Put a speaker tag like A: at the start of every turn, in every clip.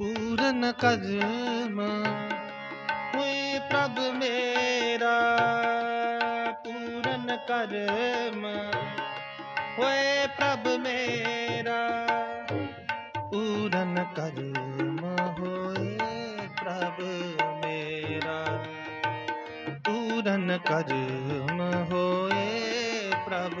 A: ਪੂਰਨ ਕਦਮ ਹੋਏ ਪ੍ਰਭ ਮੇਰਾ। ਪੂਰਨ ਕਰਮ ਹੋਏ ਪ੍ਰਭ ਮੇਰਾ। ਪੂਰਨ ਕਰਮ ਹੋਏ ਪ੍ਰਭ ਮੇਰਾ। ਪੂਰਨ ਕਰਮ ਹੋਏ ਪ੍ਰਭ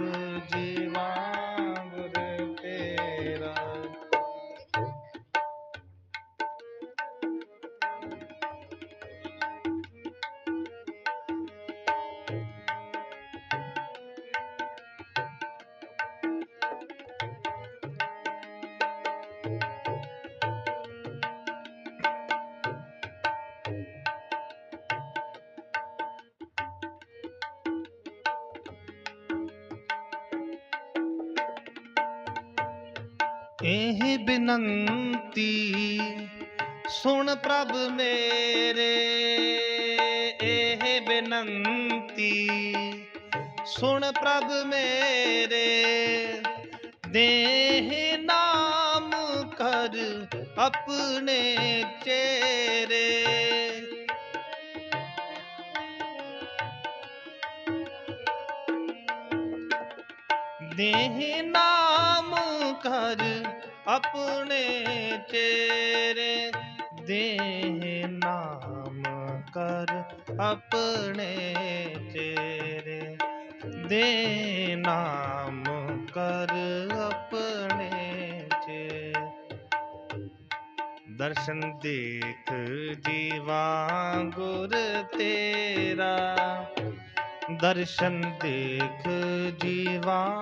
A: ਇਹ ਬਿਨੰਤੀ, ਸੁਣ ਪ੍ਰਭ ਮੇਰੇ। ਇਹ ਬਿਨੰਤੀ, ਸੁਣ ਪ੍ਰਭ ਮੇਰੇ। ਦੇਹ ਨਾਮ ਕਰ ਆਪਣੇ ਚੇਰੇ। ਦੇਹ ਨਾਮ ਕਰ ਆਪਣੇ ਚੇਰੇ ਦੇਹ ਨਾਮ ਕਰ ਆਪਣੇ ਚੇਰੇ ਦੇ ਨਾਮ ਕਰ ਆਪਣੇ ਚੇ ਦਰਸ਼ਨ ਦੇਖ ਜੀਵਾ ਗੁਰ ਤੇਰਾ। ਦਰਸ਼ਨ ਦੇਖ ਜੀਵਾ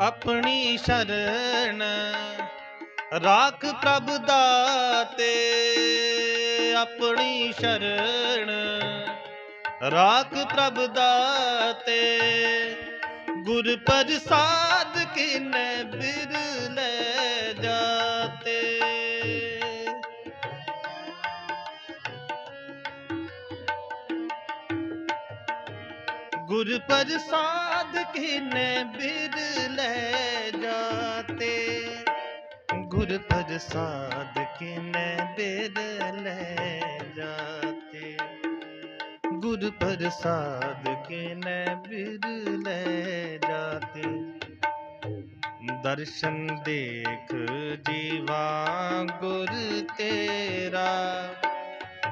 A: ਆਪਣੀ ਸ਼ਰਨ ਰਾਖ ਪ੍ਰਭ ਦਾਤੇ ਆਪਣੀ ਸ਼ਰਨ ਰਾਖ ਪ੍ਰਭ ਦਾਤੇ। ਗੁਰ ਪ੍ਰਸਾਦ ਕਿਨੇ ਬਿਰਲੇ ਗੁਰ ਪ੍ਰਸਾਦ ਕਿਨੇ ਬਿਰਲੇ ਜਾਤੇ? ਗੁਰ ਪ੍ਰਸਾਦ ਕਿਨੇ ਬਿਰਲੇ ਜਾਤੇ? ਗੁਰ ਪ੍ਰਸਾਦ ਕਿਨੇ ਬਿਰਲੇ ਜਾਤੇ? ਦਰਸ਼ਨ ਦੇਖ ਜੀਵਾ ਗੁਰ ਤੇਰਾ।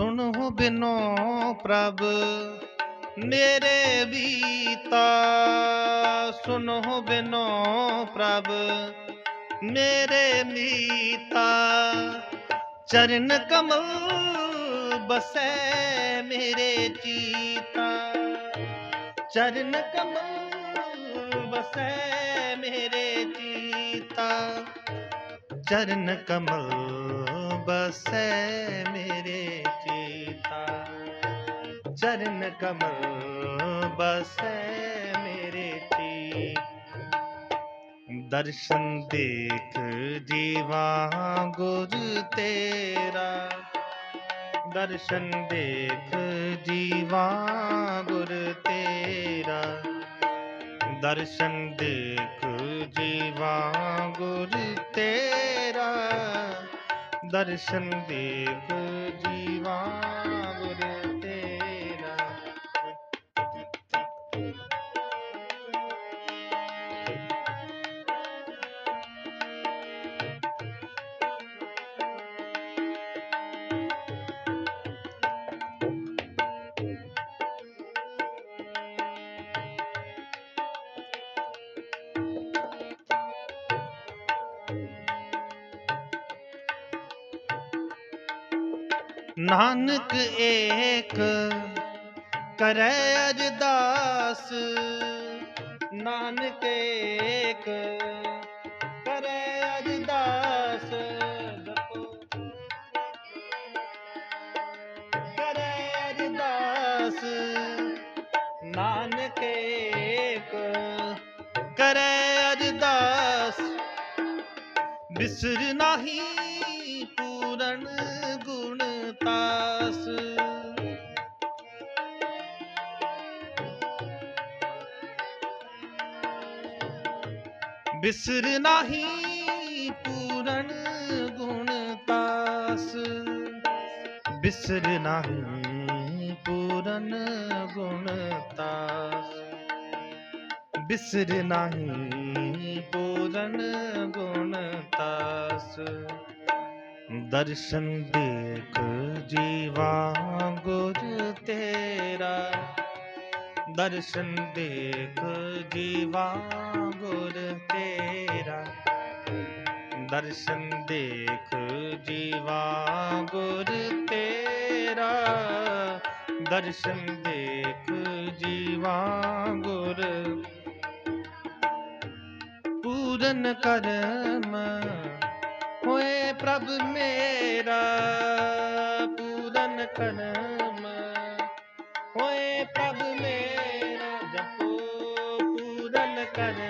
A: ਸੁਣੋ ਬਿਨੋ ਪ੍ਰਭ, ਮੇਰੇ ਬੀਤਾ। ਸੁਣੋ ਬਿਨੋ ਪ੍ਰਭ, ਮੇਰੇ ਮੀਤਾ। ਚਰਨ ਕਮਲ ਬਸੈ ਮੇਰੇ ਚੀਤਾ। ਚਰਨ ਕਮਲ ਬਸੈ ਮੇਰੇ ਚੀਤਾ। ਚਰਨ ਕਮਲ ਬਸੈ ਮੇਰੇ ਚਰਨ ਕਮਲ ਬਸੈ ਮੇਰੇ ਚੀ ਦਰਸ਼ਨ ਦੇਖ ਜੀਵਾ ਗੁਰ ਤੇਰਾ ਦਰਸ਼ਨ ਦੇਖ ਜੀਵਾ ਗੁਰ ਤੇਰਾ ਦਰਸ਼ਨ ਦੇਖ ਜੀਵਾ ਗੁਰ ਤੇਰਾ ਦਰਸ਼ਨ ਦੇਖ ਜੀਵਾ ਨਾਨਕ ਏਕ ਕਰੈ ਅਰਦਾਸ ਨਾਨਕ ਏਕ ਕਰੈ ਅਰਦਾਸ ਜਪੋ ਕਰੈ ਅਰਦਾਸ ਨਾਨਕ ਏਕ ਕਰੈ ਅਰਦਾਸ ਬਿਸਰ ਨਾਹੀ ਤਾਸ ਬਿਸਰ ਨਹੀਂ ਪੂਰਨ ਗੁਣ ਤਾਸ। ਬਿਸਰ ਨਹੀਂ ਪੂਰਨ ਗੁਣ ਤਾਸ। ਬਿਸਰ ਨਾਹੀ ਪੂਰਨ ਗੁਣ ਤਾਸ। ਦਰਸ਼ਨ ਦੇਖ ਜੀਵਾ ਗੁਰ ਤੇਰਾ। ਦਰਸ਼ਨ ਦੇਖ ਜੀਵਾ ਗੁਰ ਤੇਰਾ। ਦਰਸ਼ਨ ਦੇਖ ਜੀਵਾ ਗੁਰ ਤੇਰਾ। ਦਰਸ਼ਨ ਦੇਖ ਜੀਵਾ ਗੁਰ। ਪੂਰਨ ਕਰਮ ਪ੍ਰਭ ਮੇਰਾ ਪੂਰਨ ਕਰਮ। ਹੋਏ ਪ੍ਰਭ ਮੇਰਾ ਜਪੋ ਪੂਰਨ ਕਰਮ।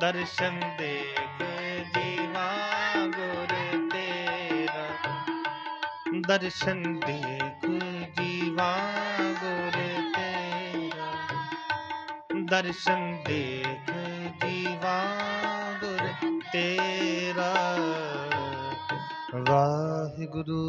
A: ਦਰਸ਼ਨ ਦੇਖ ਜੀਵਾ ਗੁਰ ਤੇਰਾ। ਦਰਸ਼ਨ ਦੇਖ ਜੀਵਾ ਗੁਰ ਤੇਰਾ। ਦਰਸ਼ਨ ਦੇਖ ਜੀਵਾ ਗੁਰ ਤੇਰਾ। ਵਾਹਿਗੁਰੂ।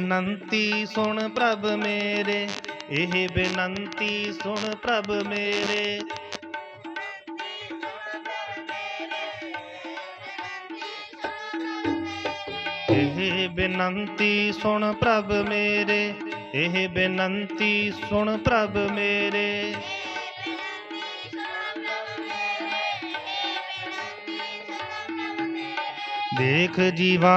A: ਬੇਨੰਤੀ ਸੁਣ ਪ੍ਰਭ ਮੇਰੇ, ਇਹ ਬੇਨੰਤੀ ਸੁਣ ਪ੍ਰਭ ਮੇਰੇ। ਇਹ ਬੇਨੰਤੀ ਸੁਣ ਪ੍ਰਭ ਮੇਰੇ, ਇਹ ਬੇਨੰਤੀ ਸੁਣ ਪ੍ਰਭ ਮੇਰੇ। ਦੇਖ ਜੀਵਾ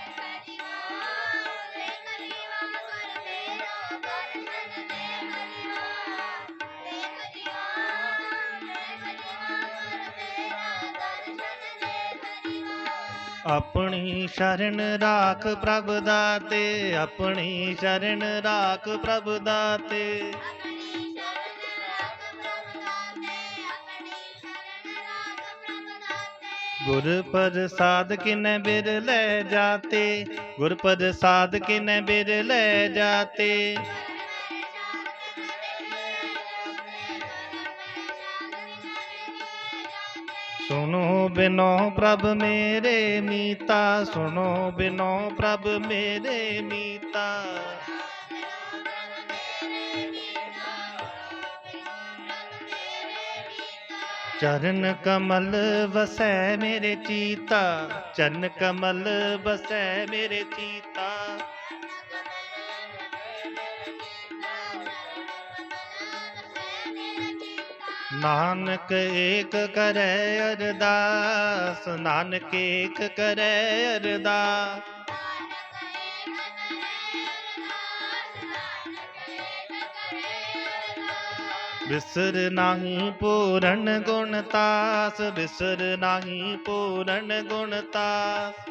A: ਆਪਣੀ ਸ਼ਰਨ ਰਾਖ ਪ੍ਰਭ ਦਾਤੇ ਆਪਣੀ ਸ਼ਰਨ ਰਾਖ ਪ੍ਰਭ ਦਾਤੇ ਗੁਰ ਪ੍ਰਸਾਦ ਕਿਨੈ ਬਿਰ ਲੈ ਜਾਤੇ, ਗੁਰ ਪ੍ਰਸਾਦ ਕਿਨੈ ਬਿਰ ਲੈ ਜਾਤੇ। ਸੁਨੋ ਬਿਨੋ ਪ੍ਰਭ ਮੇਰੇ ਮੀਤਾ, ਸੁਣੋ ਬਿਨੋ ਪ੍ਰਭ ਮੇਰੇ ਮੀਤਾ। ਚਰਨ ਕਮਲ ਵਸੈ ਮੇਰੇ ਚੀਤਾ, ਚਰਨ ਕਮਲ ਵਸੈ ਮੇਰੇ ਚੀਤਾ। ਨਾਨਕ ਏਕ ਕਰੈ ਅਰਦਾਸ, ਨਾਨਕ ਏਕ ਕਰੈ ਅਰਦਾਸ। ਬਿਸਰ ਨਾਹੀ ਪੂਰਨ ਗੁਣ ਤਾਸ, ਬਿਸਰ ਨਾਹੀ ਪੂਰਨ ਗੁਣ ਤਾਸ।